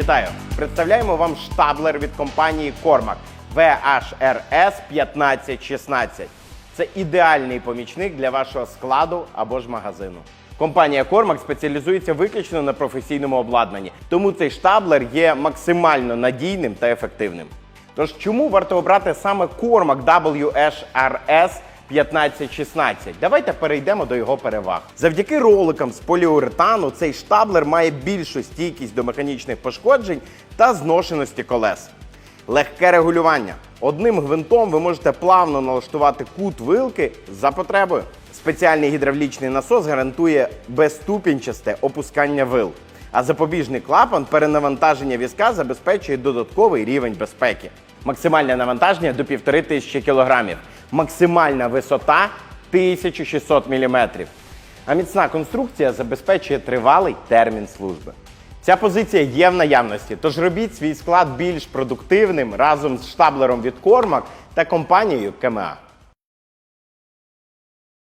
Вітаю! Представляємо вам штаблер від компанії Cormac VHRS 1516. Це ідеальний помічник для вашого складу або ж магазину. Компанія Cormac спеціалізується виключно на професійному обладнанні, тому цей штаблер є максимально надійним та ефективним. Тож чому варто обрати саме Cormac WHRS 1516? Давайте перейдемо до його переваг. Завдяки роликам з поліуретану цей штаблер має більшу стійкість до механічних пошкоджень та зношеності колес. Легке регулювання. Одним гвинтом ви можете плавно налаштувати кут вилки за потребою. Спеціальний гідравлічний насос гарантує безступінчасте опускання вил. А запобіжний клапан перенавантаження візка забезпечує додатковий рівень безпеки. Максимальне навантаження до 1500 кг. Максимальна висота 1600 мм. А міцна конструкція забезпечує тривалий термін служби. Ця позиція є в наявності, тож робіть свій склад більш продуктивним разом з штаблером від Кормак та компанією КМА.